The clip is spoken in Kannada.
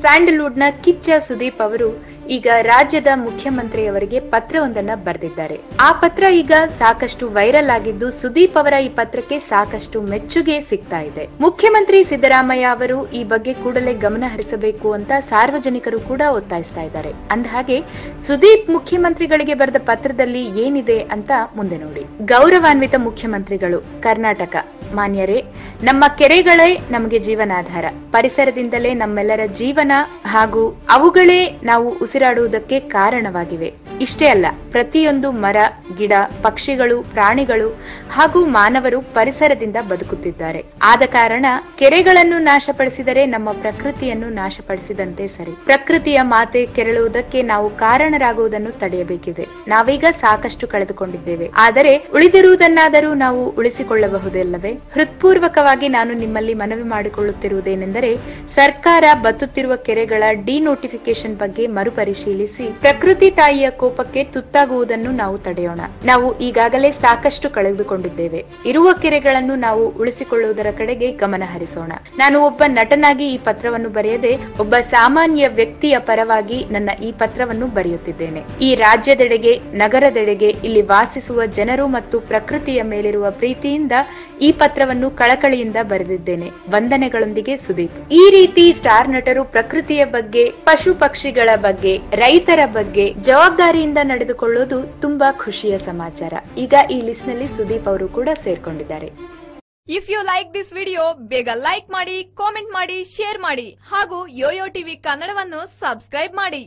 ಸ್ಯಾಂಡಲ್ವುಡ್ನ ಕಿಚ್ಚ ಸುದೀಪ್ ಅವರು ಈಗ ರಾಜ್ಯದ ಮುಖ್ಯಮಂತ್ರಿಯವರಿಗೆ ಪತ್ರವೊಂದನ್ನ ಬರೆದಿದ್ದಾರೆ. ಆ ಪತ್ರ ಈಗ ಸಾಕಷ್ಟು ವೈರಲ್ ಆಗಿದ್ದು ಸುದೀಪ್ ಅವರ ಈ ಪತ್ರಕ್ಕೆ ಸಾಕಷ್ಟು ಮೆಚ್ಚುಗೆ ಸಿಗ್ತಾ ಇದೆ. ಮುಖ್ಯಮಂತ್ರಿ ಸಿದ್ದರಾಮಯ್ಯ ಅವರು ಈ ಬಗ್ಗೆ ಕೂಡಲೇ ಗಮನ ಹರಿಸಬೇಕು ಅಂತ ಸಾರ್ವಜನಿಕರು ಕೂಡ ಒತ್ತಾಯಿಸ್ತಾ ಇದ್ದಾರೆ. ಅಂದಹಾಗೆ ಸುದೀಪ್ ಮುಖ್ಯಮಂತ್ರಿಗಳಿಗೆ ಬರೆದ ಪತ್ರದಲ್ಲಿ ಏನಿದೆ ಅಂತ ಮುಂದೆ ನೋಡಿ. ಗೌರವಾನ್ವಿತ ಮುಖ್ಯಮಂತ್ರಿಗಳು, ಕರ್ನಾಟಕ. ಮಾನ್ಯರೇ, ನಮ್ಮ ಕೆರೆಗಳೇ ನಮಗೆ ಜೀವನಾಧಾರ. ಪರಿಸರದಿಂದಲೇ ನಮ್ಮೆಲ್ಲರ ಜೀವನ ಹಾಗೂ ಅವುಗಳೇ ನಾವು ಉಸಿರಾಡುವುದಕ್ಕೆ ಕಾರಣವಾಗಿವೆ. ಇಷ್ಟೇ ಅಲ್ಲ, ಪ್ರತಿಯೊಂದು ಮರ, ಗಿಡ, ಪಕ್ಷಿಗಳು, ಪ್ರಾಣಿಗಳು ಹಾಗೂ ಮಾನವರು ಪರಿಸರದಿಂದ ಬದುಕುತ್ತಿದ್ದಾರೆ. ಆದ ಕಾರಣ ಕೆರೆಗಳನ್ನು ನಾಶಪಡಿಸಿದರೆ ನಮ್ಮ ಪ್ರಕೃತಿಯನ್ನು ನಾಶಪಡಿಸಿದಂತೆ ಸರಿ. ಪ್ರಕೃತಿಯ ಮಾತೆ ಕೆರಳುವುದಕ್ಕೆ ನಾವು ಕಾರಣರಾಗುವುದನ್ನು ತಡೆಯಬೇಕಿದೆ. ನಾವೀಗ ಸಾಕಷ್ಟು ಕಳೆದುಕೊಂಡಿದ್ದೇವೆ. ಆದರೆ ಉಳಿದಿರುವುದನ್ನಾದರೂ ನಾವು ಉಳಿಸಿಕೊಳ್ಳಬಹುದಲ್ಲವೇ? ಹೃತ್ಪೂರ್ವಕವಾಗಿ ನಾನು ನಿಮ್ಮಲ್ಲಿ ಮನವಿ ಮಾಡಿಕೊಳ್ಳುತ್ತಿರುವುದೇನೆಂದರೆ, ಸರ್ಕಾರ ಬತ್ತುತ್ತಿರುವ ಕೆರೆಗಳ ಡಿನೋಟಿಫಿಕೇಶನ್ ಬಗ್ಗೆ ಮರುಪರಿಶೀಲಿಸಿ, ಪ್ರಕೃತಿ ತಾಯಿಯ ಕೋಪಕ್ಕೆ ತುತ್ತಾಗುವುದನ್ನು ನಾವು ತಡೆಯೋಣ. ನಾವು ಈಗಾಗಲೇ ಸಾಕಷ್ಟು ಕಳೆದುಕೊಂಡಿದ್ದೇವೆ. ಇರುವ ಕೆರೆಗಳನ್ನು ನಾವು ಉಳಿಸಿಕೊಳ್ಳುವುದರ ಕಡೆಗೆ ಗಮನ ಹರಿಸೋಣ. ನಾನು ಒಬ್ಬ ನಟನಾಗಿ ಈ ಪತ್ರವನ್ನು ಬರೆಯದೆ, ಒಬ್ಬ ಸಾಮಾನ್ಯ ವ್ಯಕ್ತಿಯ ಪರವಾಗಿ ನನ್ನ ಈ ಪತ್ರವನ್ನು ಬರೆಯುತ್ತಿದ್ದೇನೆ. ಈ ರಾಜ್ಯದೆಡೆಗೆ, ನಗರದೆಡೆಗೆ ಇಲ್ಲಿ ವಾಸಿಸುವ ಜನರು ಮತ್ತು ಪ್ರಕೃತಿಯ ಮೇಲಿರುವ ಪ್ರೀತಿಯಿಂದ ಈ ಪತ್ರವನ್ನು ಕಳಕಳಿಯಿಂದ ಬರೆದಿದ್ದೇನೆ. ವಂದನೆಗಳೊಂದಿಗೆ ಸುದೀಪ್. ಈ ರೀತಿ ಸ್ಟಾರ್ ನಟರು ಪ್ರಕೃತಿಯ ಬಗ್ಗೆ ಪಶು ಪಕ್ಷಿಗಳ ಬಗ್ಗೆ, ರೈತರ ಬಗ್ಗೆ ಜವಾಬ್ದಾರಿಯಿಂದ ನಡೆದುಕೊಳ್ಳೋದು ತುಂಬಾ ಖುಷಿಯ ಸಮಾಚಾರ. ಈಗ ಈ ಲಿಸ್ಟ್ನಲ್ಲಿ ಸುದೀಪ್ ಅವರು ಕೂಡ ಸೇರ್ಕೊಂಡಿದ್ದಾರೆ. If you like this video ಬೇಗ ಲೈಕ್ ಮಾಡಿ ಕಾಮೆಂಟ್ ಮಾಡಿ ಶೇರ್ ಮಾಡಿ ಹಾಗೂ ಯೋಯೋ ಟಿವಿ ಕನ್ನಡವನ್ನು ಸಬ್ಸ್ಕ್ರೈಬ್ ಮಾಡಿ.